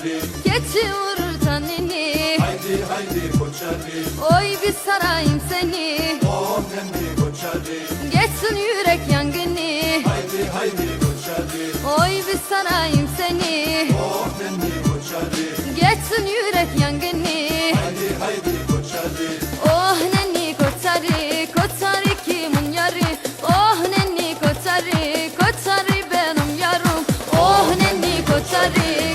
koçarı Geçi vurur tanini Haydi haydi koçarı Oy bir sarayım seni. Oh nenni koçarı Geçsin yürek yangını. Haydi haydi koçarı Oy bir sarayım seni. Oh nenni koçarı Geçsin yürek yangını. Haydi haydi koçarı Oh nenni koçarı Koçarı kimin yarı? Oh nenni koçarı Koçarı benim yarım. Oh nenni koçarı Koçarı.